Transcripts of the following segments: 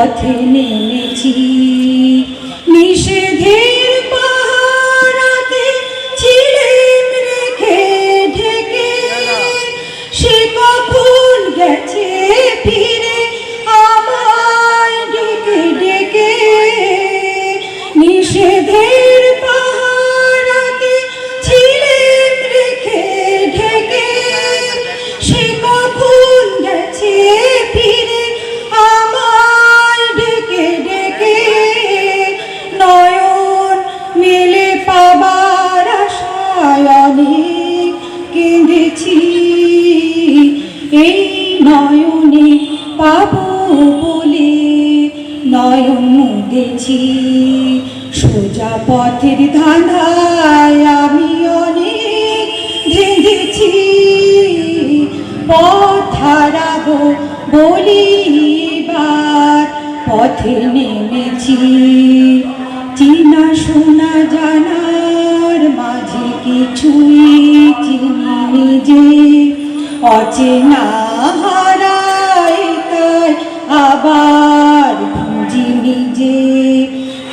পথে নেমেছি। নিষেধের পাহারাতে ছিলেন রেখে ঢেকে। সে কখন গেছে ফিরে আমায় ডেকে ডেকে। নিষেধের পাহারাতে পাবো বলে নয়ন মুদেছি সোজা পথের ধাঁধায় আমি অনেক ধেঁধেছি পথ হারাবো বলি এবার পথে নেমেছি। চিনা শোনা জানার মাঝে কিছুই চিনি নিজে। অচেনা আবার খুঁজি নিজে।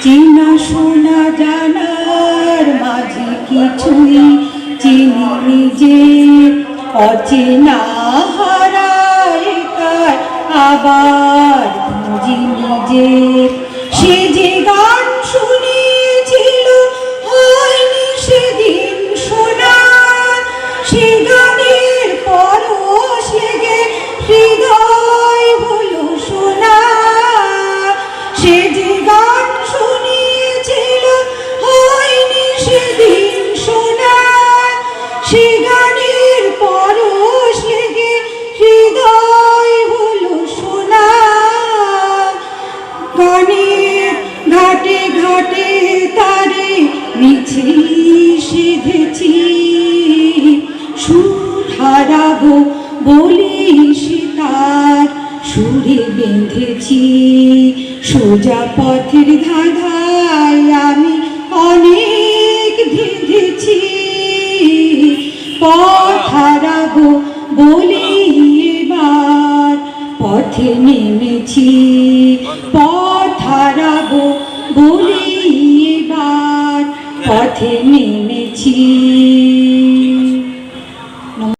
চিনা, শোনা, জানার মাঝে কিছুই চিনি নিজে। অচেনা হারায় আবার খুঁজি নিজে। সে যে হৃদয় হলো গানের ঘাটে ঘাটে তারে সুর হারাবো সে তার, সুরে বেঁধেছি। সোজা পথের ধাঁধায় আমি অনেক পথ হারাবো বলি এবার পথে নেমেছি পথ হারাবো বলি এবার পথে নেমেছি